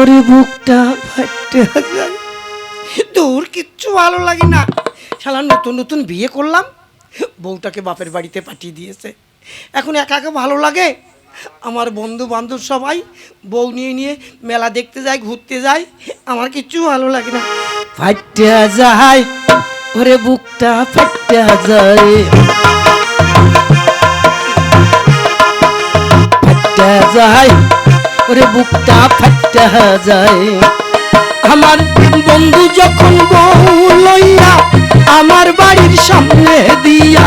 ওরে বুকটা ফাটতে যায় তোর কিচ্ছু ভালো লাগে না। শালা নতুন নতুন বিয়ে করলাম বউটাকে বাপের বাড়িতে পাঠিয়ে দিয়েছে। এখন একা একা ভালো লাগে? আমার বন্ধু বান্ধব সবাই বউ নিয়ে নিয়ে মেলা দেখতে যায় ঘুরতে যায় আমার কিচ্ছু ভালো লাগে না। ফাটতে যায় ওরে বুকটা ফাটতে যায় ফাটতে যায় ওরে বুকটা ফাটতে যায়। আমার বন্ধু যখন বউ লইয়া আমার বাড়ির সামনে দিয়া,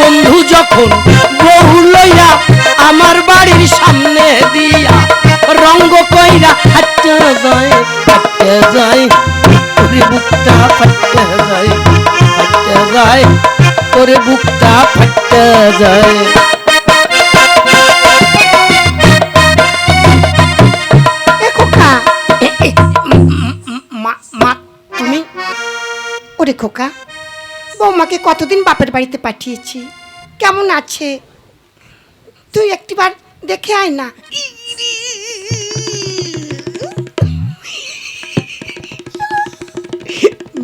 বন্ধু যখন বউ লইয়া আমার বাড়ির সামনে দিয়া, রঙ্গ কইরা হাঁটতে যায় হাঁটতে যায়। ওরে বুকটা ফাটতে যায় ফাটতে যায়। ওরে বুকটা ফাটতে যায়। তুমি? ওরে খোকা, বৌমাকে কতদিন বাপের বাড়িতে পাঠিয়েছি? কেমন আছে? তুই একটিবার দেখে আয় না।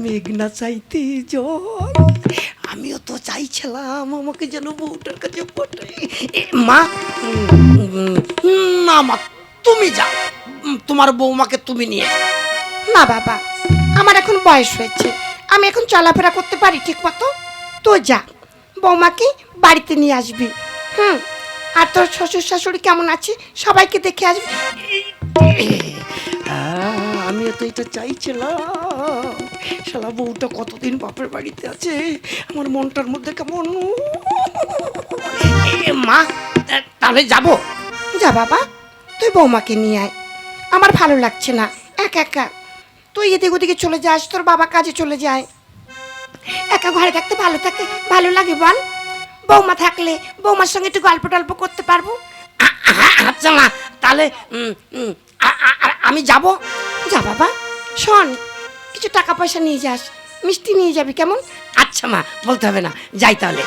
মেঘনা চাইতে জল চাইছিলাম আমাকে যেন বউটার কাছে মা না মা তুমি যাও। তোমার বৌমাকে তুমি নিয়ে। না বাবা আমার এখন বয়স হয়েছে। আমি এখন চলাফেরা করতে পারি ঠিক মতো? তো যা বৌমাকে বাড়িতে নিয়ে আসবি। হুম আর তোর শ্বশুর শাশুড়ি কেমন আছে? সবাইকে দেখে আসবি। আমিও তো এটা চাইছিলাম। শালা বউটা কতদিন বাপের বাড়িতে আছে? আমার মনটার মধ্যে কেমন? এ, মা তাহলে যাব। যা বাবা তুই বৌমাকে নিয়ে আয়। আমার ভালো লাগছে না একা একা। তুই এদিক ওদিকে চলে যাস তোর বাবা কাজে চলে যায়। একা ঘরে থাকতে ভালো থাকে ভালো লাগে বল। বৌমা থাকলে বৌমার সঙ্গে একটু গল্প টল্প করতে পারব? আচ্ছা মা তাহলে আমি যাব। যা বাবা শোন কিছু টাকা পয়সা নিয়ে যাস, মিষ্টি নিয়ে যাবি কেমন? আচ্ছা মা, বলতে হবে না, যাই তাহলে।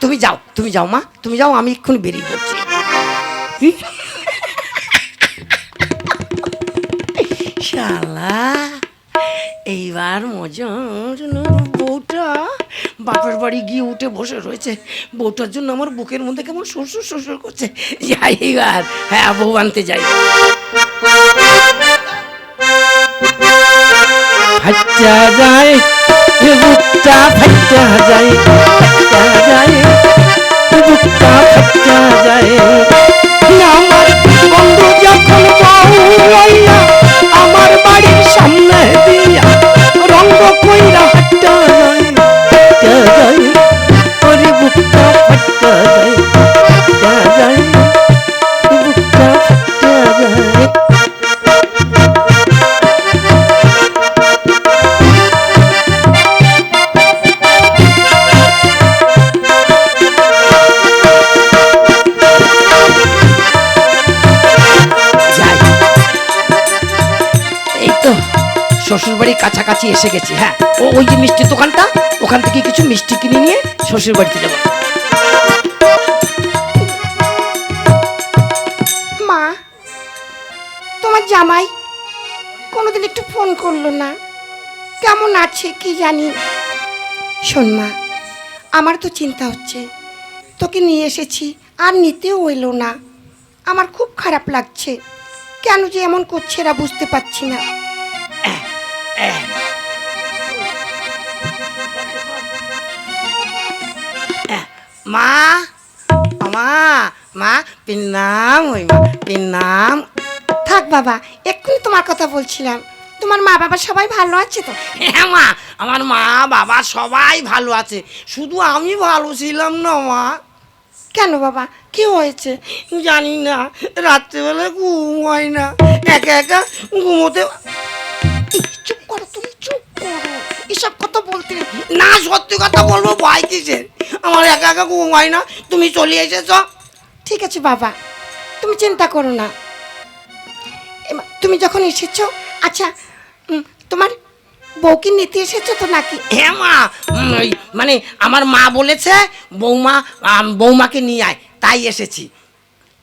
তুমি যাও তুমি যাও মা, তুমি যাও, আমি এক্ষুনি বেরিয়ে পড়ছি। শালা, এইবার মজার বউটা? বাপের বাড়ি গিয়ে উঠে বসে রয়েছে। বউটার জন্য আমার বুকের মধ্যে কেমন শ্বশুর শ্বশুর করছে। যাই এইবার হ্যাঁ বউ আনতে যাই। ফাটা যায় বুকটা ফাটা যায় ফাটা যায় বুকটা ফাটা যায়। আমার বন্ধু যখন বউ আমার বাড়ির সামনে দিয়া রঙ্গ কইরা হাঁটা যায় যায়, ওরে বুকটা ফাটা কাছাকাছি এসে গেছি হ্যাঁ। ও ওই যে মিষ্টির দোকানটা ওখান থেকে কিছু মিষ্টি কিনে নিয়ে শ্বশুর বাড়িতে যাব। মা তোমার জামাই কোনোদিন একটু ফোন করল না। কেমন আছে কি জানি। শোন মা আমার তো চিন্তা হচ্ছে তোকে নিয়ে এসেছি আর নিতেও এলো না। আমার খুব খারাপ লাগছে কেন যে এমন করছে এরা বুঝতে পারছি না। মা মা মা পিন্নাম ওই মা পিন্নাম। থাক বাবা এক্ষুনি তোমার কথা বলছিলাম। তোমার মা বাবা সবাই ভালো আছে তো? হ্যাঁ মা আমার মা বাবা সবাই ভালো আছে। শুধু আমি ভালো ছিলাম না মা। কেন বাবা কি হয়েছে? জানি না রাত্রেবেলা ঘুম হয় না। একা একা ঘুমোতে করো তুমি চুপ করো এসব কথা বলতে না সত্যি কথা বলব ভয় কিসের? আমার একা একা ঘুম হয় না। তুমি চলে এসেছ। ঠিক আছে বাবা তুমি চিন্তা করো না। তুমি যখন এসেছ আচ্ছা তোমার বউকে নিতে এসেছ তো নাকি? হ্যাঁ মা মানে আমার মা বলেছে বৌমা বৌমাকে নিয়ে আয়। তাই এসেছি।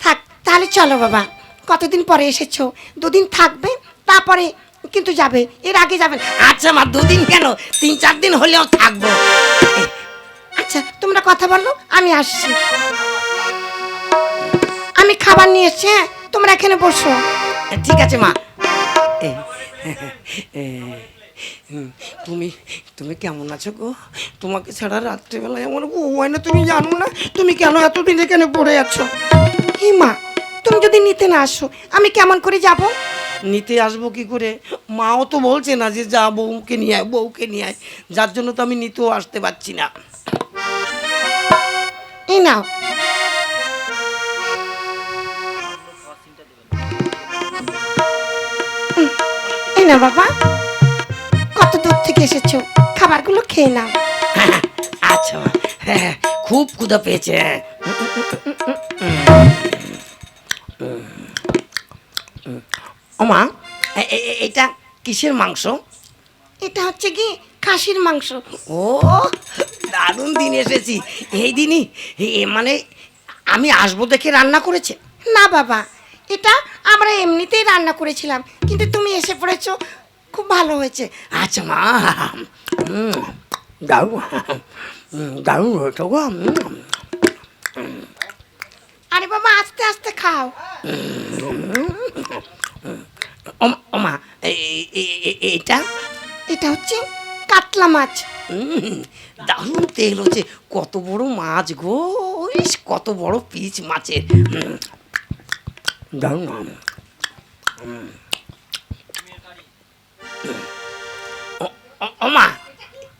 থাক তাহলে চলো বাবা। কতদিন পরে এসেছ? দুদিন থাকবে তারপরে কিন্তু যাবে এর আগে যাবে আচ্ছা মা দুদিন কেন? তিন চার দিন হলেও থাকব। আচ্ছা তোমরা কথা বলো আমি আসছি। আমি খাবার নিয়ে এসছি হ্যাঁ? তোমরা এখানে বসো। ঠিক আছে মা। তুমি তুমি কেমন আছো গো? তোমাকে ছাড়া রাত্রিবেলায় আমার বউ হয় না তুমি জানো না? তুমি কেন এতদিন এখানে পড়ে আছো? হি মা তুমি যদি নিতে না আসো আমি কেমন করে যাব? নিতে আসব কি করে? মাও তো বলছে না যে যা বউকে নিয়ে আয় বউকে নিয়ে আয়। যার জন্য তো আমি নিতেও আসতে পারছি না। এই নাও। এই না বাবা। কত দূর থেকে এসেছ? খাবারগুলো খেয়ে নাও। আচ্ছা হ্যাঁ খুব ক্ষুধা পেয়েছে ও মা এ- এ- এ- এটা কিসের মাংস? এটা হচ্ছে কি খাসির মাংস। ও দারুণ দিন এসেছি। এই দিনই মানে আমি আসব দেখে রান্না করেছে? না বাবা এটা আমরা এমনিতেই রান্না করেছিলাম কিন্তু তুমি এসে পড়েছো খুব ভালো হয়েছে। আচ্ছা মা দারুণ দারুণ হয়েছে গো আরে বাবা আস্তে আস্তে খাও। ও- ও মা এ- এ- এ- এটা? এটা হচ্ছে কাতলা মাছ। দারুণ তেল হচ্ছে কত বড় মাছ গো ইস, কত বড় পিচ মাছের। দারুণ উম। ও- ও- ও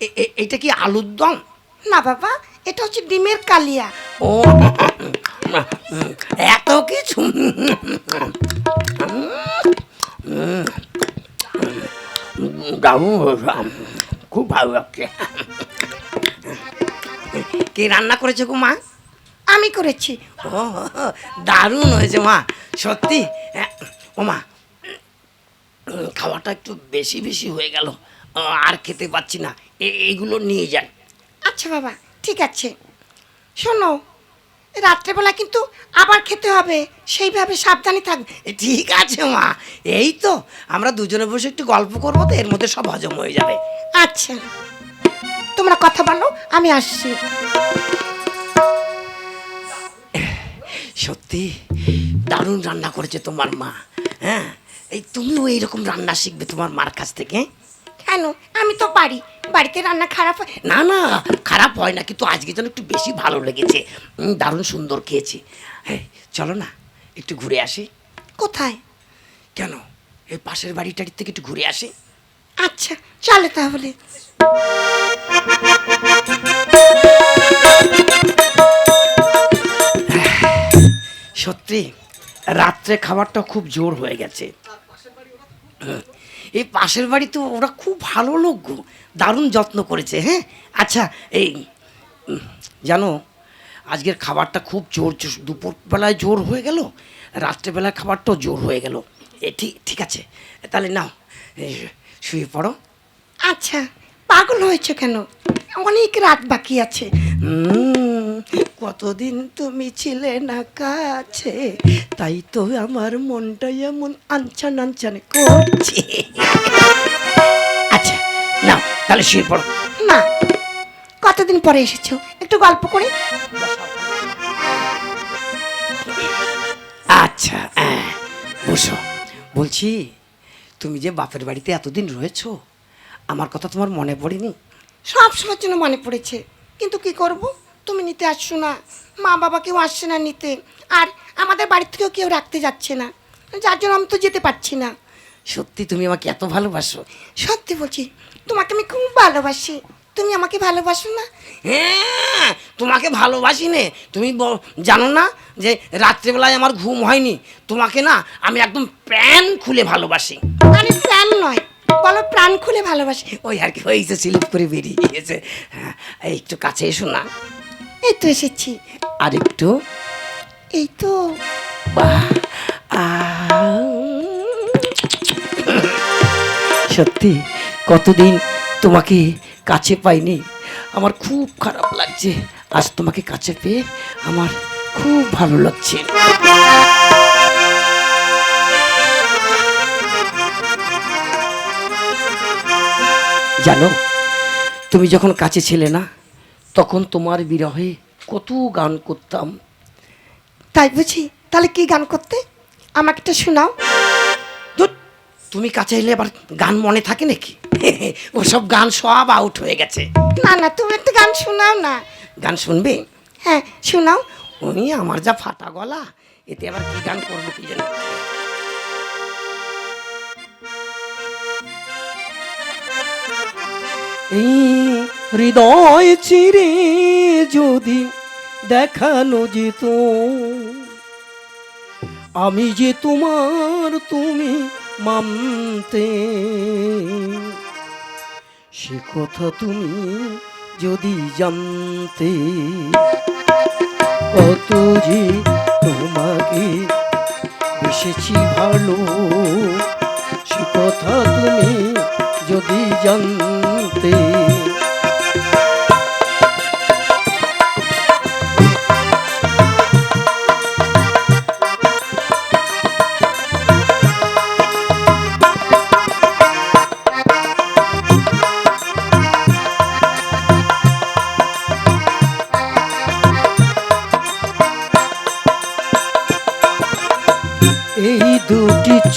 এ- এ- এটা কি আলুর দম? না বাবা এটা হচ্ছে ডিমের কালিয়া। ও এত কিছু দারুণ হয়েছে খুব ভালো লাগছে। কে রান্না করেছে গো মা? আমি করেছি। ও দারুণ হয়েছে মা সত্যি। ও মা খাওয়াটা একটু বেশি বেশি হয়ে গেল। আর খেতে পাচ্ছি না। এ- এইগুলো নিয়ে যান। আচ্ছা বাবা ঠিক আছে। শোনো রাত্রেবেলা কিন্তু আবার খেতে হবে। সেইভাবে সাবধানে থাকবে ঠিক আছে মা। এই তো আমরা দুজনে বসে একটু গল্প করব তো এর মধ্যে সব হজম হয়ে যাবে। আচ্ছা। তোমরা কথা বলো আমি আসছি। সত্যি দারুণ রান্না করেছে তোমার মা হ্যাঁ? এই তুমিও এইরকম রান্না শিখবে তোমার মার কাছ থেকে? কেন? আমি তো পারি। বাড়িতে রান্না খারাপ হয় না না খারাপ হয় না কিন্তু আজকে যেন একটু বেশি ভালো লেগেছে। উম, দারুণ সুন্দর খেয়েছি। হ্যাঁ চলো না একটু ঘুরে আসি। কোথায়? কেন? এই পাশের বাড়ি টাড়ির থেকে একটু ঘুরে আসি। আচ্ছা চলো তাহলে। সত্যি রাত্রে খাবারটা খুব জোর হয়ে গেছে। হুম, এই পাশের বাড়ি তো ওরা খুব ভালো লোক গো। দারুণ যত্ন করেছে হ্যাঁ? আচ্ছা এই জানো আজকের খাবারটা খুব জোর দুপুরবেলায় জোর হয়ে গেল রাত্রেবেলায় খাবারটাও জোর হয়ে গেল। এ ঠিক ঠিক আছে তাহলে নাও শুয়ে পড়ো। আচ্ছা পাগল হয়েছে কেন? অনেক রাত বাকি আছে। উম, কতদিন তুমি ছিলে না কাছে? তাই তো আমার মনটা এমন আনছান আনছান করছে। আচ্ছা নাও তাহলে শুয়ে পড়ো। না কতদিন পরে এসেছ? একটু গল্প করে। আচ্ছা হ্যাঁ, বসো। বলছি তুমি যে বাপের বাড়িতে এতদিন রয়েছো আমার কথা তোমার মনে পড়েনি? সব সময়ের জন্য মনে পড়েছে। কিন্তু কি করব? তুমি নিতে আসছো না। মা বাবা কেউ আসছে না নিতে। আর আমাদের বাড়ির থেকেও কেউ রাখতে যাচ্ছে না। যার জন্য আমি তো যেতে পারছি না। সত্যি তুমি আমাকে এত ভালোবাসো। সত্যি বলছি তোমাকে আমি খুব ভালোবাসি। তুমি আমাকে ভালোবাসো না? হ্যাঁ তোমাকে ভালোবাসি নে। তুমি জানো না যে রাত্রেবেলায় আমার ঘুম হয়নি। তোমাকে না আমি একদম প্যান খুলে ভালোবাসি। আরে প্রাণ নয় বলো প্রাণ খুলে ভালোবাসি। ওই আর কি হয়েছে স্লিপ করে বেরিয়ে গিয়েছে। হ্যাঁ এই একটু কাছে এসো না। এই তো এসেছি। আর একটু এই তো। বাহ। সত্যি কতদিন তোমাকে কাছে পাইনি। আমার খুব খারাপ লাগছে। আজ তোমাকে কাছে পেয়ে আমার খুব ভালো লাগছে। জানো তুমি যখন কাছে ছিলে না তখন তোমার বিরহে কত গান করতাম। তাই বুঝি? তাহলে কি গান করতে? আমাকে একটু শোনাও। তুমি কাছে এলে আবার গান মনে থাকে নাকি? ওসব গান সব আউট হয়ে গেছে। না না তুমি একটা গান শোনাও না। গান শুনবে? হ্যাঁ শোনাও। উনি আমার যা ফাটা গলা এতে আবার কি গান করব কি জানি। এই হৃদয় চিরে যদি দেখানো যেত। আমি যে তোমার তুমি মানতে। সে কথা তুমি যদি জানতে। কত যে তোমাকে বেসেছি ভালো, সে কথা তুমি যদি জানতে।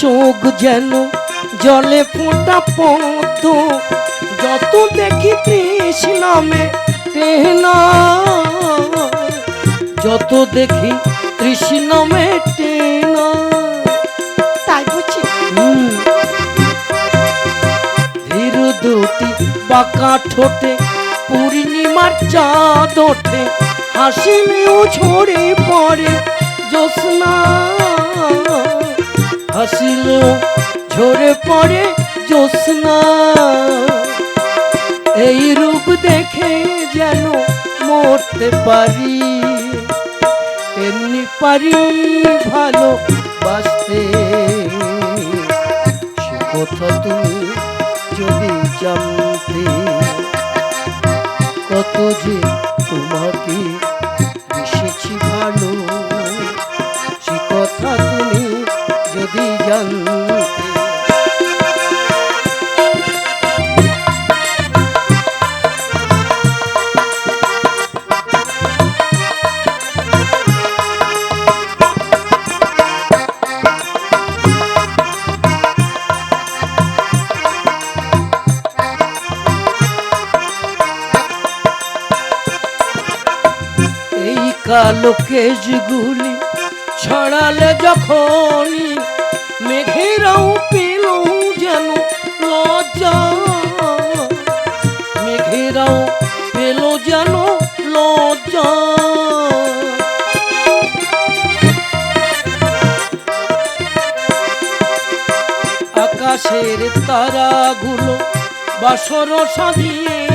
চোখ যেন জলে ফোঁটা পদ্ম। যত দেখি তৃষ্ণামে টেনা। যত দেখি তৃষ্ণামে টেনা। তাই বুঝি। ধীর দুটি বাঁকা ঠোঁটে পূর্ণিমার চাঁদ ওঠে। হাসিলেও ঝরে পড়ে জ্যোৎস্না। হাসিলেও ঝরে পড়ে জ্যোৎস্না। এই রূপ দেখে যেন মরতে পারি। তেমনি পারি ভালো বাসতে সে কথা তুমি যদি জানতে, কত যে তোমাকে এই কালো কেশগুলি ছড়ালে যখনই মেঘেরাও পেল যেন লজ্জা। মেঘেরাও পেল যেন লজ্জা। আকাশের তারাগুলো বাসর সাজিয়ে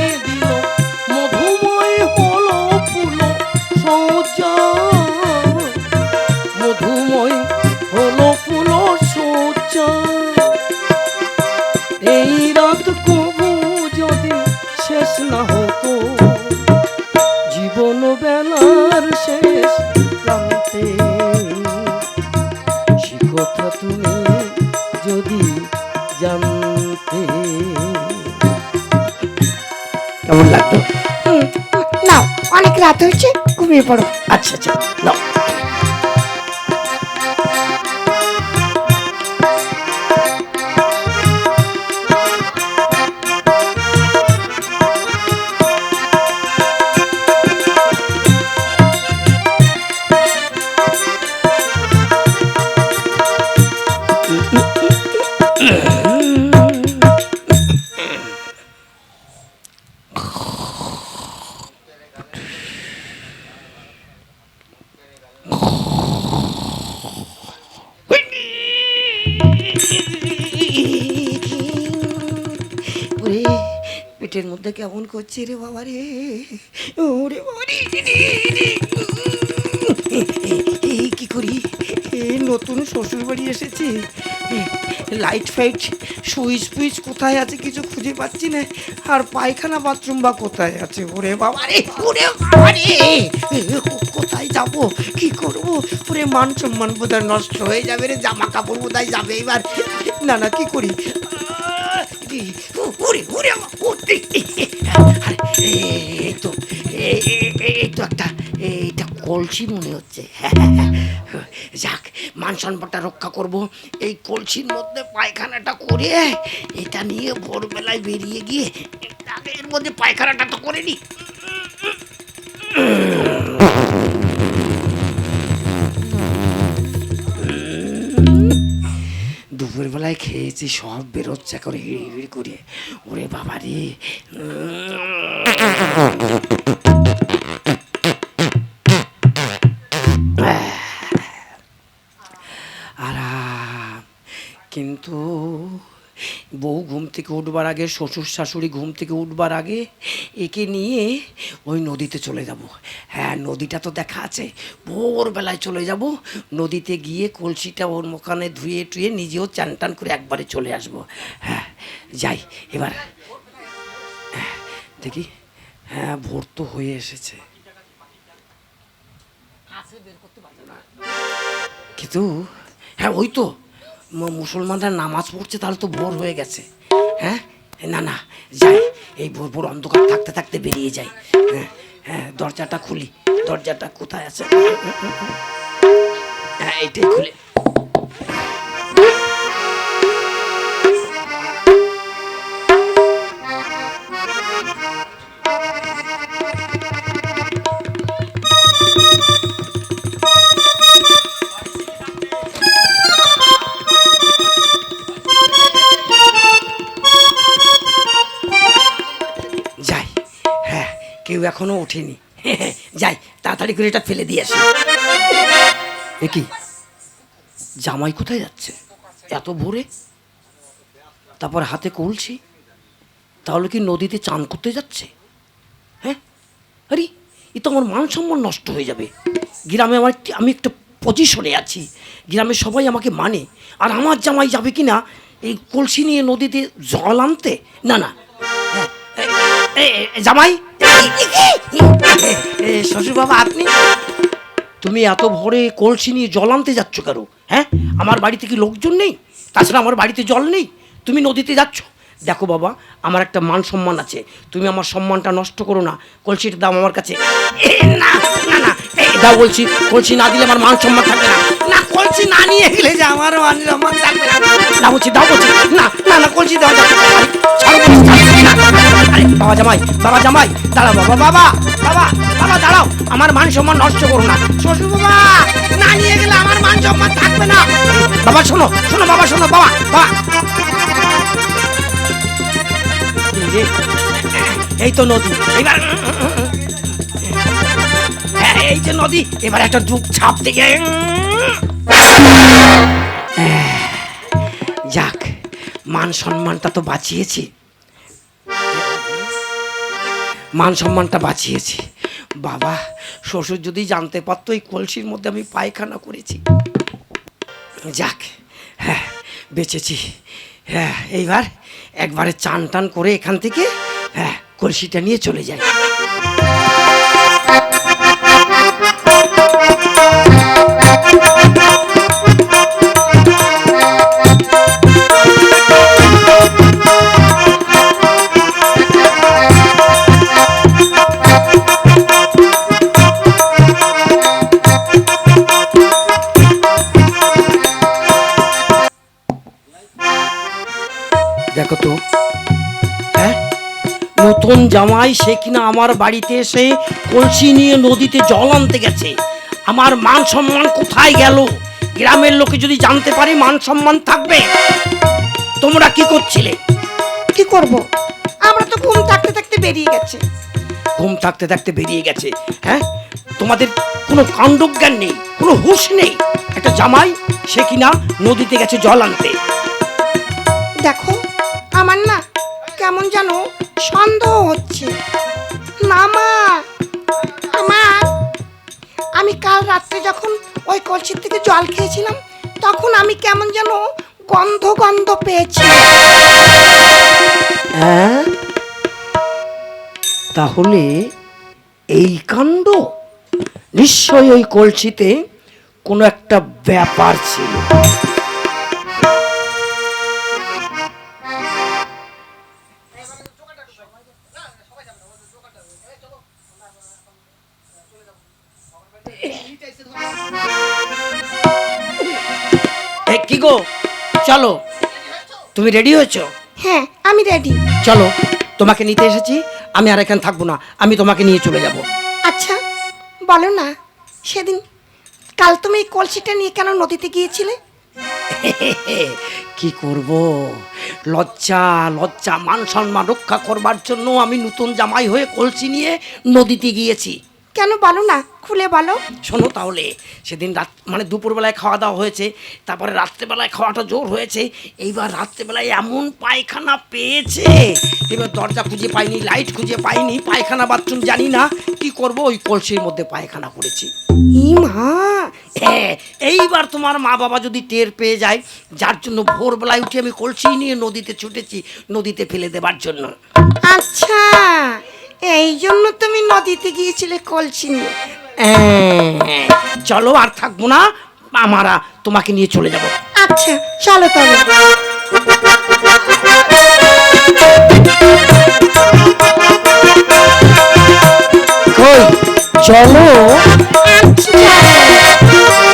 কেমন করছে রে বাবা রে? ওরে এই কি করি? নতুন শ্বশুর বাড়ি এসেছি লাইট ফাইট সুইচ ফুইচ কোথায় আছে কিছু খুঁজে পাচ্ছি না। আর পায়খানা বাথরুম বা কোথায় আছে? ওরে বাবা রে, ওরে বাবা রে। কোথায় যাব? কি করব? ওরে মান সম্মান বোধহয় নষ্ট হয়ে যাবে রে, জামা কাপড় বোধহয় যাবে এবার। না না, কি করি? ওরে ওরে ওরে আরে, এই তো এই- তো একটা এইটা কলসি মনে হচ্ছে যাক মান সম্মানটা রক্ষা করব এই কলসির মধ্যে পায়খানাটা করে এটা নিয়ে ভোরবেলায় বেরিয়ে গিয়ে এর মধ্যে পায়খানাটা তো করে নি খেয়েছি সব বেরোচ্ছে করে হিড়ি হিড়ি করে। ওরে বাবা রে থেকে উঠবার আগে শ্বশুর শাশুড়ি ঘুম থেকে উঠবার আগে একে নিয়ে ওই নদীতে চলে যাব। হ্যাঁ নদীটা তো দেখা আছে। ভোরবেলায় চলে যাব। নদীতে গিয়ে কলসিটা ওর মুখানে ধুয়ে টুয়ে নিজেও চান টান করে একবারে চলে আসব। হ্যাঁ যাই এবার হ্যাঁ, দেখি হ্যাঁ ভোর তো হয়ে এসেছে। কিন্তু হ্যাঁ ওই তো মুসলমানরা নামাজ পড়ছে তাহলে তো ভোর হয়ে গেছে। না না, যাই। এই ভোর ভোর অন্ধকার থাকতে থাকতে বেরিয়ে যাই। হ্যাঁ হ্যাঁ দরজাটা খুলি। দরজাটা কোথায় আছে? হ্যাঁ এটাই খুলে। এখনও ওঠেনি। যাই তাড়াতাড়ি করে এটা ফেলে দিয়ে আসি। এ কি? জামাই কোথায় যাচ্ছে? এত ভোরে? তারপর হাতে কলছি তাহলে কি নদীতে চান করতে যাচ্ছে? হ্যাঁ? আরে এ তো আমার মান সম্মান নষ্ট হয়ে যাবে। গ্রামে আমার আমি একটা পজিশনে আছি। গ্রামে সবাই আমাকে মানে। আর আমার জামাই যাবে কি না এই কলসি নিয়ে নদীতে জল আনতে? না না। হ্যাঁ, জামাই? শ্বশুর বাবা, আপনি? তুমি এত ভোরে কলসি নিয়ে জল আনতে যাচ্ছ কেন? হ্যাঁ? আমার বাড়িতে কি লোকজন নেই? তাছাড়া আমার বাড়িতে জল নেই? তুমি নদীতে যাচ্ছ? দেখো বাবা, আমার একটা মান সম্মান আছে। তুমি আমার সম্মানটা নষ্ট করো না। কলসির দাম আমার কাছে। না না না দাও বলছি, কলসি না দিলে আমার মান সম্মান থাকবে না। না, কলসি না নিয়ে গেলে যে আমার মান সম্মান না বলছি দাও বলছি না না না কলসি দাও দাও। না। আরে বাবা জামাই বাবা জামাই দাঁড়াও বাবা বাবা বাবা বাবা দাঁড়াও। আমার মান সম্মান নষ্ট করো না। শ্বশুর বাবা না নিয়ে গেলে আমার মান সম্মান থাকবে না। বাবা শোনো শোনো বাবা শোনো বাবা বাবা। এই তো নদী। এবার হ্যাঁ, এই যে নদী এবার একটা ডুব ছাপ যাক মান সম্মানটা তো বাঁচিয়েছি। মান সম্মানটা বাঁচিয়েছি। বাবা, শ্বশুর যদি জানতে পারতো এই কলসির মধ্যে আমি পায়খানা করেছি। যাক হ্যাঁ বেঁচেছি। হ্যাঁ এইবার একবারে চান টান করে এখান থেকে হ্যাঁ কলসিটা নিয়ে চলে যাই। জামাই সে কিনা আমার বাড়িতে এসে কলসি নিয়ে নদীতে জল আনতে গেছে। আমার মান সম্মান কোথায় গেল? গ্রামের লোকে যদি জানতে পারে মান সম্মান থাকবে তোমরা কি করছিলে? কি করব? আমরা তো ঘুম থাকতে থাকতে বেরিয়ে গেছে। ঘুম থাকতে থাকতে বেরিয়ে গেছে হ্যাঁ? তোমাদের কোনো কাণ্ডজ্ঞান নেই কোনো হুঁশ নেই? একটা জামাই সে কিনা নদীতে গেছে জল আনতে। দেখো আমার না কেমন যেন সন্দেহ হচ্ছে। না মা আমার আমি কাল রাত্রে যখন ওই কলসির থেকে জল খেয়েছিলাম, তখন আমি কেমন যেন গন্ধ গন্ধ পেয়েছি। হ্যাঁ? তাহলে এই কাণ্ড? নিশ্চয়ই ওই কলসিতে কোনো একটা ব্যাপার ছিল। কি গো? চলো। তুমি রেডি হয়েছো? হ্যাঁ আমি রেডি চলো তোমাকে নিতে এসেছি আমি আর এখানে থাকব না আমি তোমাকে নিয়ে চলে যাব। আচ্ছা বলো না সেদিন কাল তুমি এই কলসিটা নিয়ে কেন নদীতে গিয়েছিলে? কি করব? লজ্জা লজ্জা মান সম্মান রক্ষা করবার জন্য আমি নতুন জামাই হয়ে কলসি নিয়ে নদীতে গিয়েছি। কেন বলো না? খুলে বলো। শোনো তাহলে সেদিন রাত মানে দুপুরবেলায় খাওয়া দাওয়া হয়েছে তারপরে রাত্রেবেলায় খাওয়াটা জোর হয়েছে এইবার রাত্রেবেলায় এমন পায়খানা পেয়েছে। এবার দরজা খুঁজে পাইনি লাইট খুঁজে পাইনি পায়খানা বাথরুম জানি না কি করব? ওই কলসির মধ্যে পায়খানা করেছি। মা! হ্যাঁ এইবার তোমার মা বাবা যদি টের পেয়ে যায় যার জন্য ভোরবেলায় উঠে আমি কলসি নিয়ে নদীতে ছুটেছি নদীতে ফেলে দেবার জন্য। আচ্ছা। এই জন্য তুমি নদীতে গিয়েছিলে কলসি হ্যাঁ। চলো আর থাকব না আমারা তোমাকে নিয়ে চলে যাব। আচ্ছা চলো তাহলে। চলো। আচ্ছা।